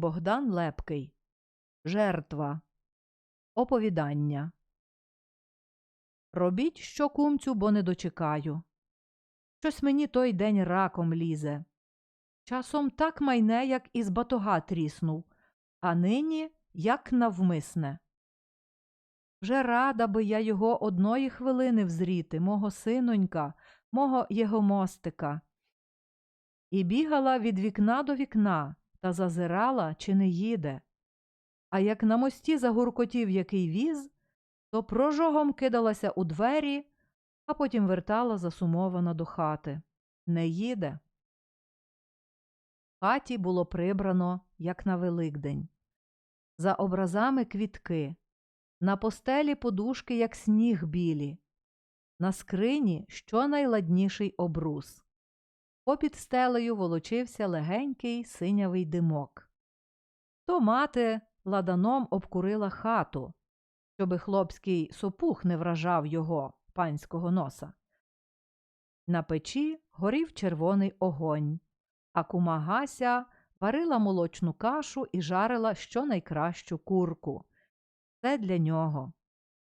Богдан Лепкий. Жертва. Оповідання. Робіть що кумцю, бо не дочекаю. Щось мені той день раком лізе. Часом так майне, як із батога тріснув, а нині як навмисне. Вже рада би я його одної хвилини взріти, мого синонька, мого єгомостика. І бігала від вікна до вікна та зазирала, чи не їде. А як на мості загуркотів який віз, то прожогом кидалася у двері, а потім вертала засумована до хати. Не їде. В хаті було прибрано, як на Великдень. За образами квітки, на постелі подушки, як сніг білі, на скрині щонайладніший обрус. Попід стелею волочився легенький синявий димок. То мати ладаном обкурила хату, щоби хлопський сопух не вражав його, панського носа. На печі горів червоний огонь, а кума Гася варила молочну кашу і жарила щонайкращу курку. Це для нього,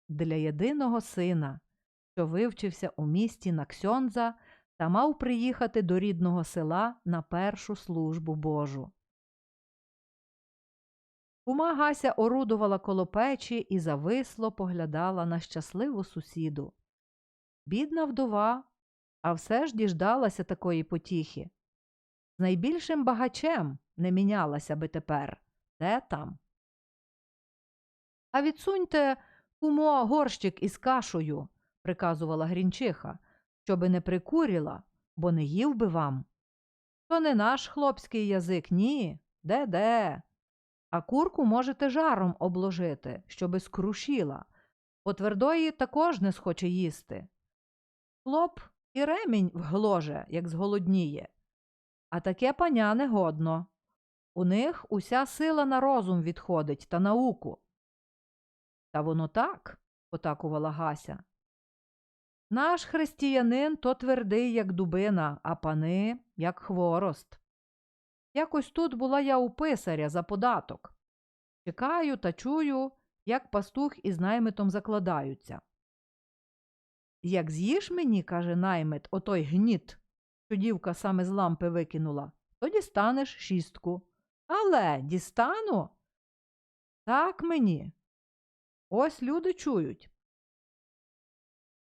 для єдиного сина, що вивчився у місті на Ксьонза та мав приїхати до рідного села на першу службу Божу. Кума Гася орудувала коло печі і зависло поглядала на щасливу сусіду. Бідна вдова, а все ж діждалася такої потіхи. З найбільшим багачем не мінялася би тепер. Де там? А відсуньте, кумо, горщик із кашею, приказувала Грінчиха, щоби не прикуріла, бо не їв би вам. То не наш хлопський язик, ні. Де де? А курку можете жаром обложити, щоби скрушіла, бо твердої також не схоче їсти. Хлоп і ремінь вгложе, як зголодніє. А таке паня не годно. У них уся сила на розум відходить та науку. Та воно так, потакувала Гася. Наш християнин то твердий, як дубина, а пани, як хворост. Якось тут була я у писаря за податок. Чекаю та чую, як пастух із наймитом закладаються. Як з'їш мені, каже наймит, отой гніт, що дівка саме з лампи викинула, то дістанеш шістку. Але дістану? Так мені. Ось люди чують.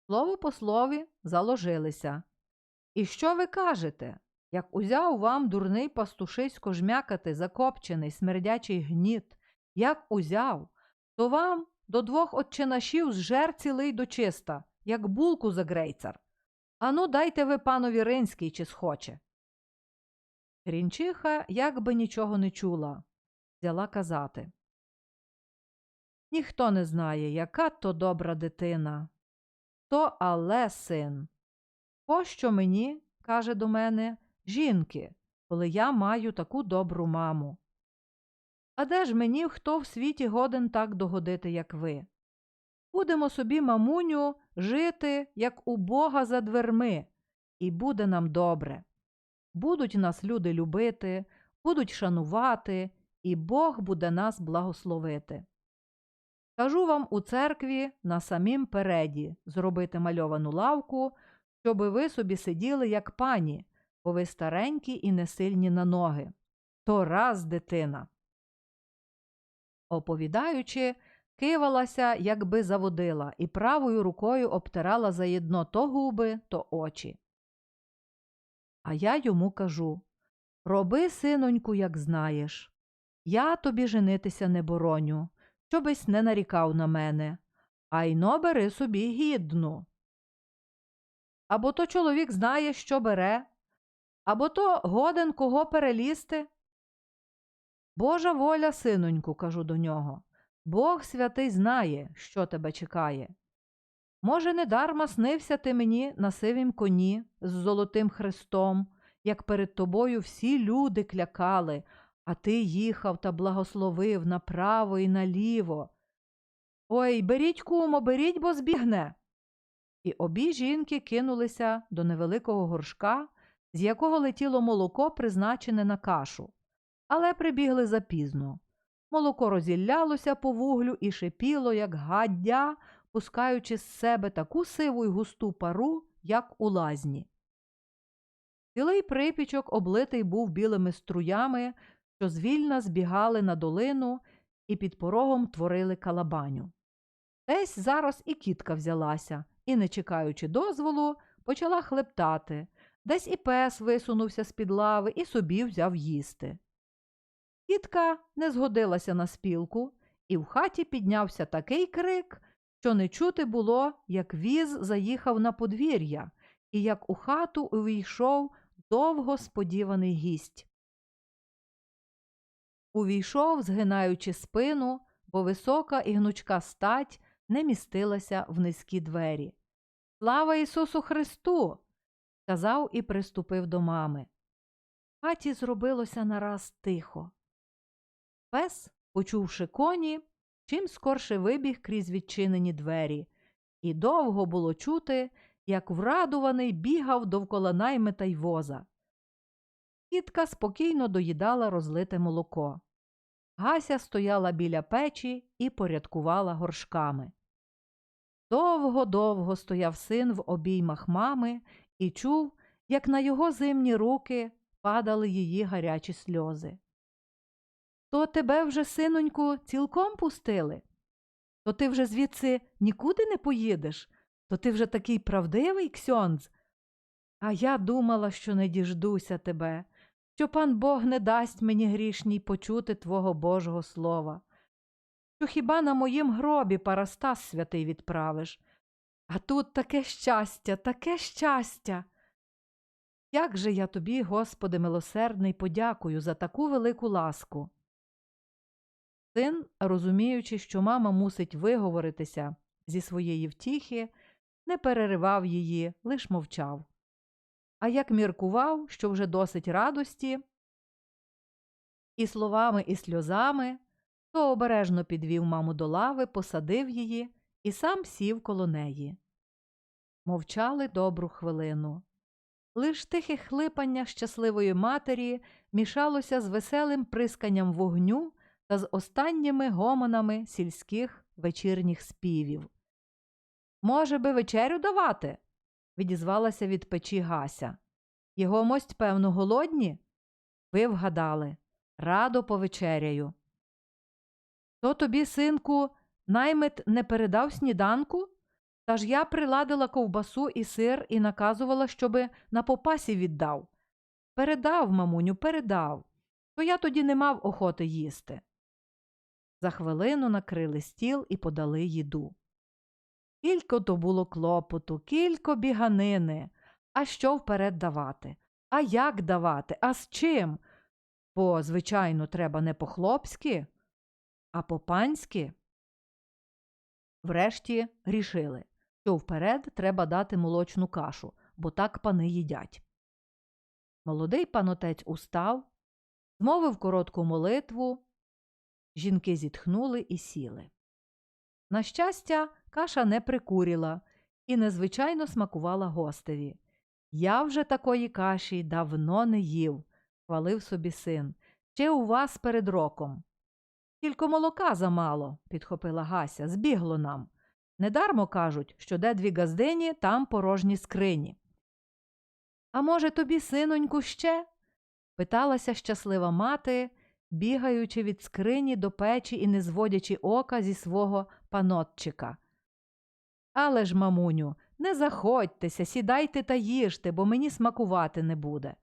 Слово по слові заложилися. І що ви кажете? Як узяв вам дурний пастушисько жмякати закопчений смердячий гніт, як узяв, то вам до двох отчинашів зжер цілий дочиста, як булку за грейцар. Ану, дайте ви панові Ринський, чи схоче. Грінчиха як би нічого не чула, взяла казати. Ніхто не знає, яка то добра дитина. То але син. Пощо мені, каже до мене, жінки, коли я маю таку добру маму? А де ж мені хто в світі годен так догодити, як ви? Будемо собі, мамуню, жити, як у Бога за дверми, і буде нам добре. Будуть нас люди любити, будуть шанувати, і Бог буде нас благословити. Кажу вам у церкві на самім переді зробити мальовану лавку, щоби ви собі сиділи, як пані, бо ви старенькі і несильні на ноги. То раз дитина. Оповідаючи, кивалася, якби заводила, і правою рукою обтирала заєдно то губи, то очі. А я йому кажу Роби, синоньку, як знаєш. Я тобі женитися не бороню, щобись не нарікав на мене, а бери собі гідну. Або то чоловік знає, що бере, або то годен кого перелізти. Божа воля, синоньку, кажу до нього. Бог святий знає, що тебе чекає. Може, недарма снився ти мені на сивім коні з золотим хрестом, як перед тобою всі люди клякали, а ти їхав та благословив направо і наліво. Ой, беріть, кумо, беріть, бо збігне. І обі жінки кинулися до невеликого горшка, з якого летіло молоко, призначене на кашу. Але прибігли запізно. Молоко розіллялося по вуглю і шипіло, як гаддя, пускаючи з себе таку сиву й густу пару, як у лазні. Цілий припічок облитий був білими струями, що звільна збігали на долину і під порогом творили калабаню. Десь зараз і кітка взялася і, не чекаючи дозволу, почала хлептати. Десь і пес висунувся з-під лави і собі взяв їсти. Кітка не згодилася на спілку, і в хаті піднявся такий крик, що не чути було, як віз заїхав на подвір'я, і як у хату увійшов довго сподіваний гість. Увійшов, згинаючи спину, бо висока і гнучка стать не містилася в низькі двері. Слава Ісусу Христу! сказав і приступив до мами. В хаті зробилося нараз тихо. Пес, почувши коні, чим скорше вибіг крізь відчинені двері, і довго було чути, як врадуваний бігав довкола наймита й воза. Тітка спокійно доїдала розлите молоко. Гася стояла біля печі і порядкувала горшками. Довго-довго стояв син в обіймах мами і чув, як на його зимні руки падали її гарячі сльози. То тебе вже, синоньку, цілком пустили? То ти вже звідси нікуди не поїдеш? То ти вже такий правдивий ксьондз? А я думала, що не діждуся тебе, що пан Бог не дасть мені грішній почути твого Божого слова, що хіба на моїм гробі Парастас святий відправиш, а тут таке щастя, таке щастя. Як же я тобі, Господи милосердний, подякую за таку велику ласку. Син, розуміючи, що мама мусить виговоритися зі своєї втіхи, не переривав її, лиш мовчав. А як міркував, що вже досить радості, і словами, і сльозами, то обережно підвів маму до лави, посадив її і сам сів коло неї. Мовчали добру хвилину. Лиш тихе хлипання щасливої матері мішалося з веселим присканням вогню та з останніми гомонами сільських вечірніх співів. Може би, вечерю давати? Відізвалася від печі Гася. Його мость, певно, голодні? Ви вгадали. Радо повечеряю. То тобі, синку, наймит не передав сніданку? Та ж я приладила ковбасу і сир і наказувала, щоби на попасі віддав. Передав, мамуню, передав. То я тоді не мав охоти їсти. За хвилину накрили стіл і подали їду. Кілько то було клопоту, кілько біганини. А що вперед давати? А як давати? А з чим? Бо, звичайно, треба не по-хлопськи, а по-панськи. Врешті рішили, що вперед треба дати молочну кашу, бо так пани їдять. Молодий панотець устав, змовив коротку молитву. Жінки зітхнули і сіли. На щастя, каша не прикуріла і незвичайно смакувала гостеві. Я вже такої каші давно не їв, хвалив собі син. Ще у вас перед роком. Тільки молока замало, підхопила Гася, збігло нам. Недармо кажуть, що де дві газдині, там порожні скрині. А може, тобі, синоньку, ще? питалася щаслива мати, бігаючи від скрині до печі і не зводячи ока зі свого панотчика. Але ж, мамуню, не заходьтеся, сідайте та їжте, бо мені смакувати не буде.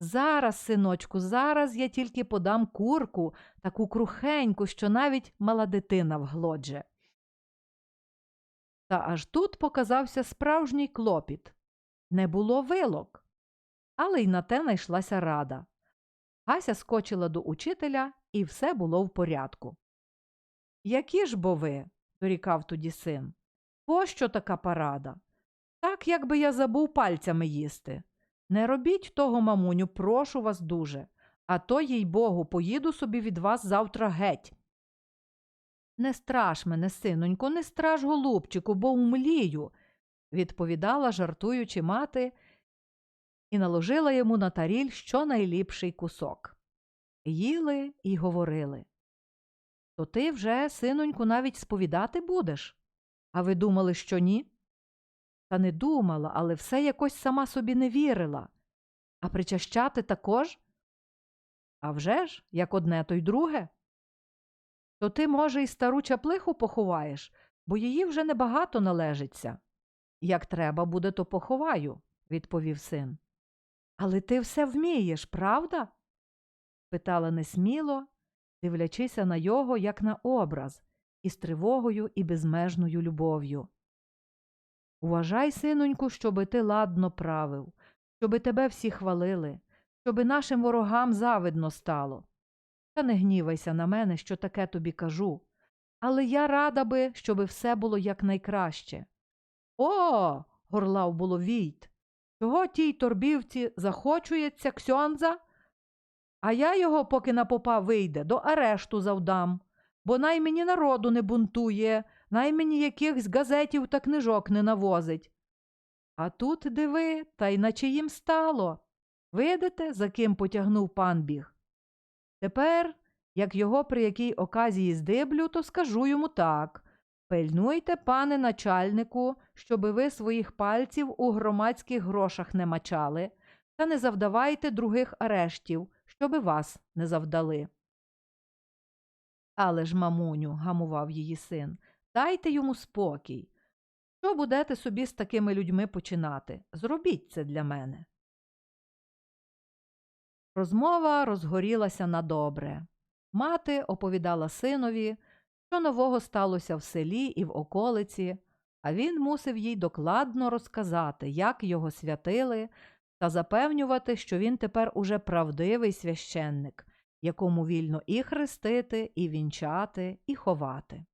Зараз, синочку, зараз я тільки подам курку, таку крухеньку, що навіть мала дитина вглодже. Та аж тут показався справжній клопіт. Не було вилок. Але й на те найшлася рада. Гася скочила до учителя, і все було в порядку. Які ж бо ви? дорікав тоді син. Пощо така парада? Так, якби я забув пальцями їсти. Не робіть того, мамуню, прошу вас дуже, а то, їй богу, поїду собі від вас завтра геть. Не страж мене, синонько, не страж, голубчику, бо умлію, відповідала, жартуючи мати, і наложила йому на таріль щонайліпший кусок. їли і говорили. То ти вже, синоньку, навіть сповідати будеш? А ви думали, що ні? Та не думала, але все якось сама собі не вірила. А причащати також? А вже ж, як одне, то й друге. То ти, може, і стару чаплиху поховаєш, бо її вже небагато належиться. Як треба буде, то поховаю, відповів син. Але ти все вмієш, правда? питала несміло, дивлячися на його, як на образ, із тривогою і безмежною любов'ю. Уважай, синоньку, щоби ти ладно правив, щоби тебе всі хвалили, щоби нашим ворогам завидно стало. Та не гнівайся на мене, що таке тобі кажу. Але я рада би, щоби все було якнайкраще. О. горлав було Війт. Чого тій торбівці захочується ксьонза? А я його, поки на попа вийде, до арешту завдам, бо най мені народу не бунтує, най мені якихось газетів та книжок не навозить. А тут, диви, та й наче їм стало. Видите, за ким потягнув пан біг? Тепер, як його при якій оказії здиблю, то скажу йому так. Пильнуйте, пане начальнику, щоби ви своїх пальців у громадських грошах не мачали, та не завдавайте других арештів, щоби вас не завдали. Але ж, мамуню, гамував її син, дайте йому спокій. Що будете собі з такими людьми починати? Зробіть це для мене. Розмова розгорілася на добре. Мати оповідала синові, що нового сталося в селі і в околиці, а він мусив їй докладно розказати, як його святили, та запевнювати, що він тепер уже правдивий священник, якому вільно і хрестити, і вінчати, і ховати.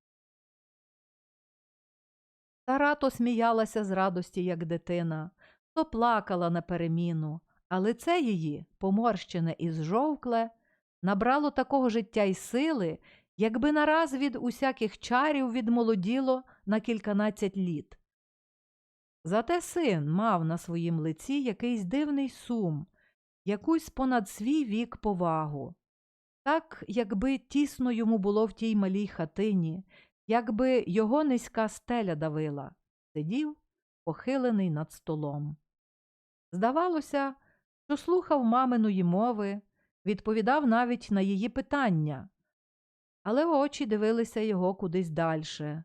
Стара то сміялася з радості, як дитина, то плакала на переміну, а лице її, поморщене і зжовкле, набрало такого життя й сили, якби нараз від усяких чарів відмолоділо на кільканадцять літ. Зате син мав на своїм лиці якийсь дивний сум, якусь понад свій вік повагу. Так, якби тісно йому було в тій малій хатині, якби його низька стеля давила, сидів, похилений над столом. Здавалося, що слухав маминої мови, відповідав навіть на її питання, але очі дивилися його кудись дальше,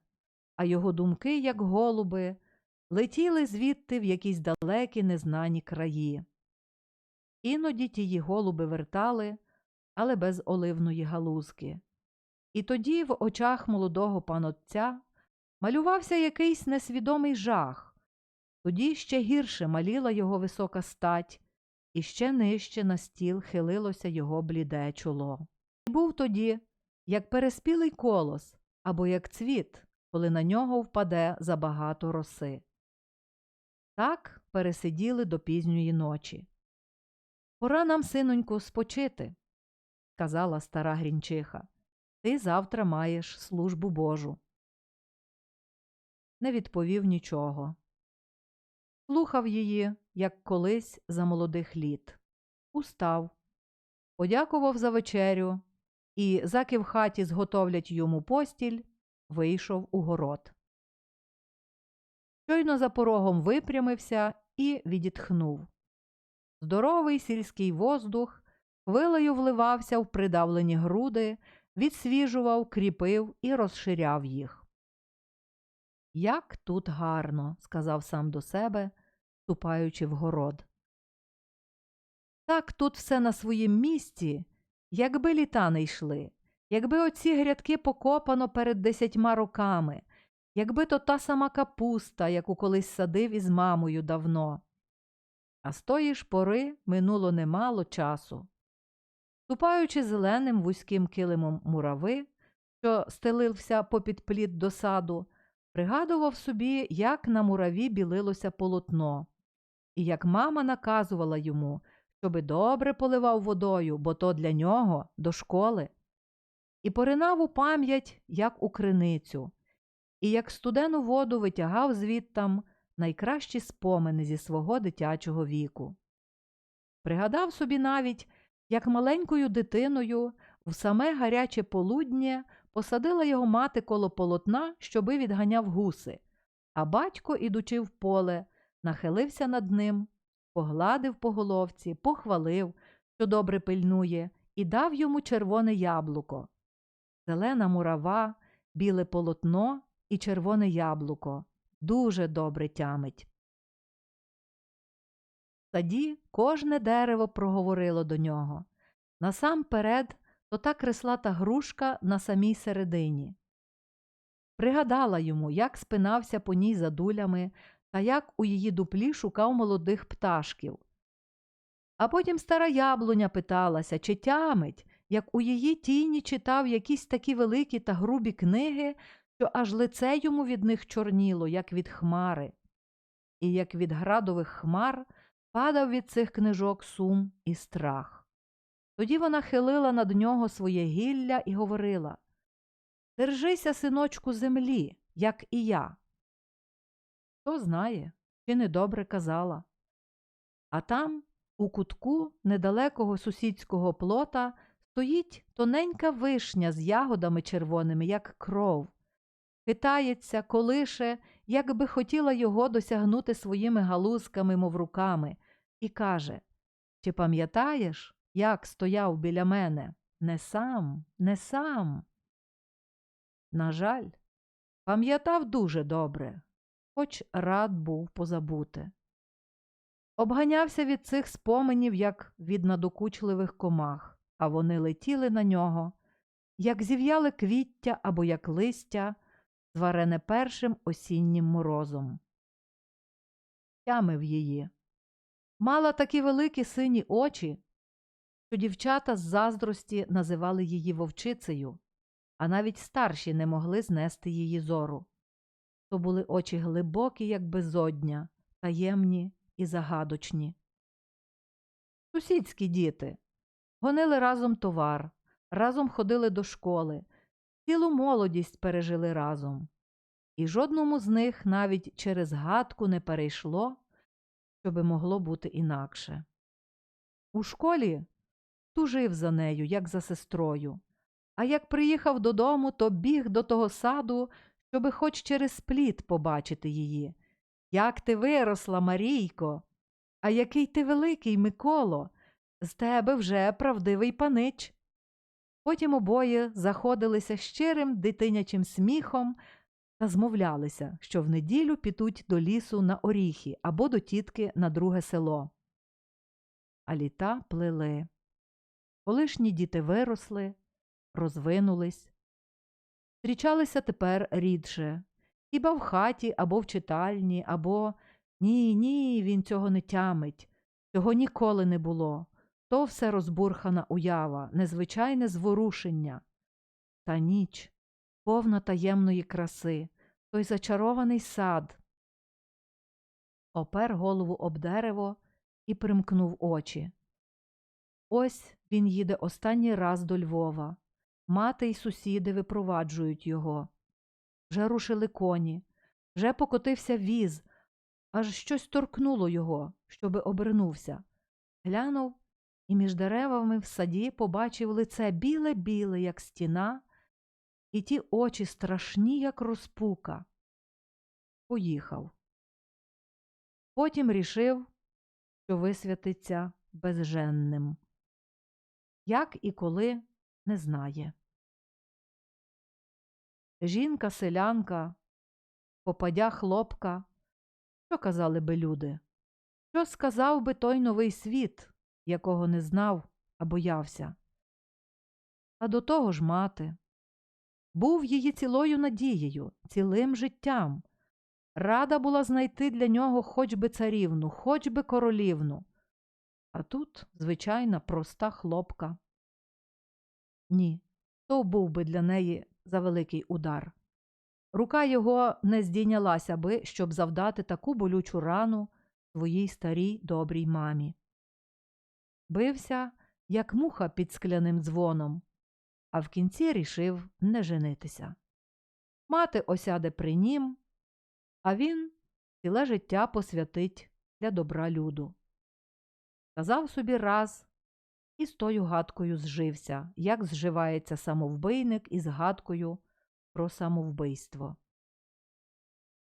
а його думки, як голуби, летіли звідти в якісь далекі незнані краї. Іноді тії голуби вертали, але без оливної галузки. І тоді в очах молодого панотця малювався якийсь несвідомий жах, тоді ще гірше маліла його висока стать, і ще нижче на стіл хилилося його бліде чоло. І був тоді, як переспілий колос або як цвіт, коли на нього впаде забагато роси. Так пересиділи до пізньої ночі. Пора нам, синоньку, спочити, казала стара грінчиха. Ти завтра маєш службу Божу. Не відповів нічого. Слухав її, як колись за молодих літ. Устав, подякував за вечерю і, заки в хаті зготовлять йому постіль, вийшов у город. Щойно за порогом випрямився і відітхнув. Здоровий сільський воздух хвилею вливався в придавлені груди, відсвіжував, кріпив і розширяв їх. Як тут гарно, сказав сам до себе, ступаючи в город. Так тут все на своїм місці, якби літа не йшли, якби оці грядки покопано перед десятьма роками, якби то та сама капуста, яку колись садив із мамою давно. А з тої ж пори минуло немало часу. Ступаючи зеленим вузьким килимом мурави, що стелився попід плід до саду, пригадував собі, як на мураві білилося полотно, і як мама наказувала йому, щоби добре поливав водою, бо то для нього до школи. І поринав у пам'ять, як у криницю, і як студену воду витягав звідтам найкращі спомини зі свого дитячого віку. Пригадав собі навіть, як маленькою дитиною в саме гаряче полуднє посадила його мати коло полотна, щоби відганяв гуси, а батько, ідучи в поле, нахилився над ним, погладив по головці, похвалив, що добре пильнує, і дав йому червоне яблуко. Зелена мурава, біле полотно і червоне яблуко дуже добре тямить. Саді кожне дерево проговорило до нього. Насамперед, то та креслата грушка на самій середині. Пригадала йому, як спинався по ній за дулями та як у її дуплі шукав молодих пташків. А потім стара яблуня питалася, чи тямить, як у її тіні читав якісь такі великі та грубі книги, що аж лице йому від них чорніло, як від хмари. І як від градових хмар падав від цих книжок сум і страх. Тоді вона хилила над нього своє гілля і говорила Держися, синочку, землі, як і я. Хто знає, чи недобре казала. А там, у кутку недалекого сусідського плота, стоїть тоненька вишня з ягодами червоними, як кров. Хитається, колише, як би хотіла його досягнути своїми галузками, мов руками, і каже Чи пам'ятаєш, як стояв біля мене? Не сам, не сам. На жаль, пам'ятав дуже добре, хоч рад був позабути. Обганявся від цих споменів, як від надокучливих комах, а вони летіли на нього, як зів'яли квіття або як листя, зварене першим осіннім морозом. Тямив її. Мала такі великі сині очі, що дівчата з заздрості називали її вовчицею, а навіть старші не могли знести її зору. То були очі глибокі, як безодня, таємні і загадочні. Сусідські діти гонили разом товар, разом ходили до школи, цілу молодість пережили разом, і жодному з них навіть через гадку не перейшло, щоби могло бути інакше. У школі тужив за нею, як за сестрою, а як приїхав додому, то біг до того саду, щоби хоч через плід побачити її. Як ти виросла, Марійко, а який ти великий, Миколо, з тебе вже правдивий панич. Потім обоє заходилися щирим дитинячим сміхом та змовлялися, що в неділю підуть до лісу на оріхи або до тітки на друге село. А літа плили. Колишні діти виросли, розвинулись, зустрічалися тепер рідше, хіба в хаті або в читальні, або ні, ні, він цього не тямить, цього ніколи не було. То все розбурхана уява, незвичайне зворушення. Та ніч, повна таємної краси, той зачарований сад. Опер голову об дерево і примкнув очі. Ось він їде останній раз до Львова. Мати й сусіди випроваджують його. Вже рушили коні, вже покотився віз, аж щось торкнуло його, щоби обернувся. Глянув і між деревами в саді побачив лице біле-біле, як стіна, і ті очі страшні, як розпука. Поїхав. Потім рішив, що висвятиться безженним. Як і коли не знає. Жінка, селянка, попадя хлопка. Що казали би люди? Що сказав би той новий світ, якого не знав, а боявся? А до того ж мати. Був її цілою надією, цілим життям. Рада була знайти для нього хоч би царівну, хоч би королівну. А тут звичайна проста хлопка. Ні, то був би для неї за великий удар. Рука його не здійнялася би, щоб завдати таку болючу рану своїй старій добрій мамі. Бився, як муха під скляним дзвоном, а в кінці рішив не женитися. Мати осяде при нім, а він ціле життя посвятить для добра люду. Казав собі раз, і з тою гадкою зжився, як зживається самовбийник із гадкою про самовбийство.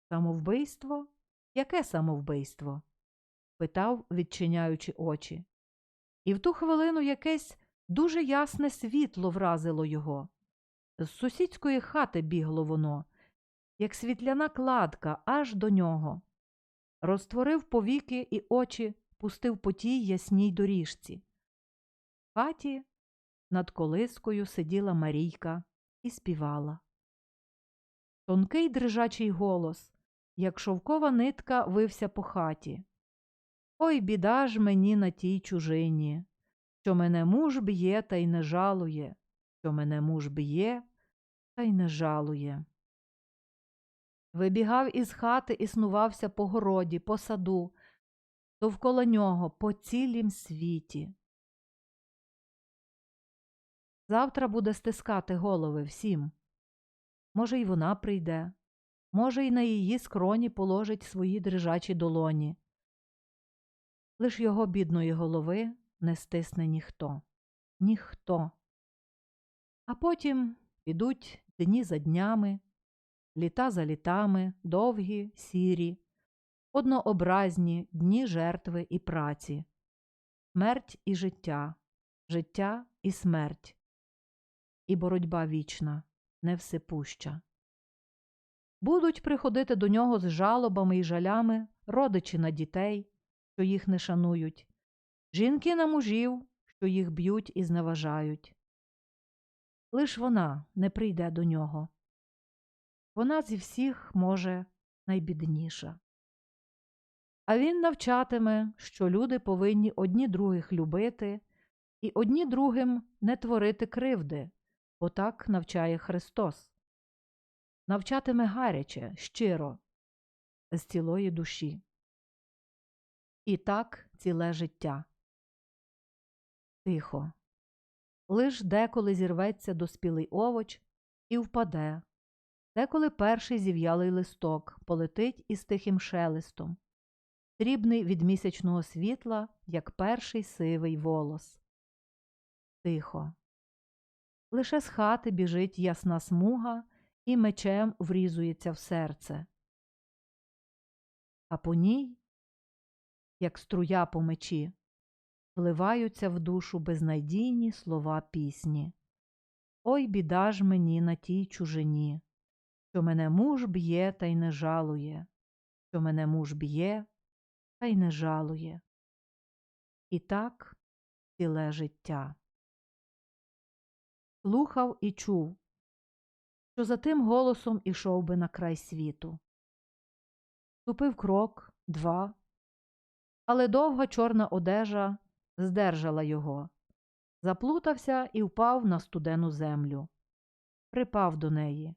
Самовбийство? Яке самовбийство? питав, відчиняючи очі. І в ту хвилину якесь дуже ясне світло вразило його. З сусідської хати бігло воно, як світляна кладка аж до нього. Розтворив повіки і очі, пустив по тій ясній доріжці. В хаті над колискою сиділа Марійка і співала. Тонкий дрижачий голос, як шовкова нитка, вився по хаті. Ой, біда ж мені на тій чужині, що мене муж б'є та й не жалує, що мене муж б'є та й не жалує. Вибігав із хати і снувався по городі, по саду, довкола нього, по цілім світі. Завтра буде стискати голови всім. Може, й вона прийде, може, й на її скроні положить свої дрижачі долоні. Лиш його бідної голови не стисне ніхто, ніхто. А потім підуть дні за днями, літа за літами, довгі, сірі, однообразні дні жертви і праці, смерть і життя, життя і смерть, і боротьба вічна, невсипуща. Будуть приходити до нього з жалобами і жалями родичі на дітей, що їх не шанують, жінки на мужів, що їх б'ють і зневажають. Лиш вона не прийде до нього. Вона зі всіх, може, найбідніша. А він навчатиме, що люди повинні одні других любити і одні другим не творити кривди, бо так навчає Христос. Навчатиме гаряче, щиро, з цілої душі. І так ціле життя. Тихо. Лиш деколи зірветься доспілий овоч і впаде, деколи перший зів'ялий листок полетить із тихим шелестом, срібний від місячного світла, як перший сивий волос. Тихо. Лише з хати біжить ясна смуга і мечем врізується в серце. А по ній, як струя по мечі, вливаються в душу безнадійні слова пісні. Ой, біда ж мені на тій чужині, що мене муж б'є та й не жалує, що мене муж б'є та й не жалує. І так ціле життя. Слухав і чув, що за тим голосом ішов би на край світу. Ступив крок, два, але довга чорна одежа здержала його, заплутався і впав на студену землю. Припав до неї,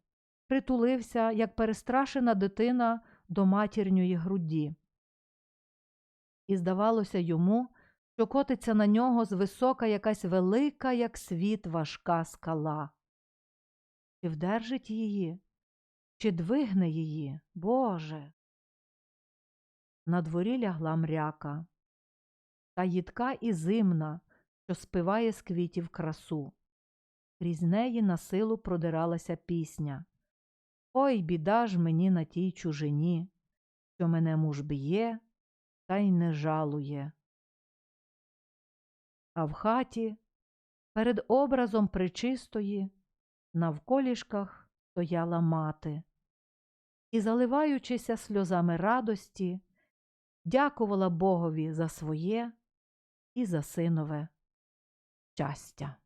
притулився, як перестрашена дитина до матірньої груді. І здавалося йому, що котиться на нього звисока якась велика, як світ, важка скала. Чи вдержить її, чи двигне її, Боже? На дворі лягла мряка, та їдка і зимна, що спиває з квітів красу. Крізь неї на силу продиралася пісня. Ой, біда ж мені на тій чужині, що мене муж б'є, та й не жалує. А в хаті, перед образом причистої, навколішках стояла мати і, заливаючися сльозами радості, дякувала Богові за своє і за синове щастя.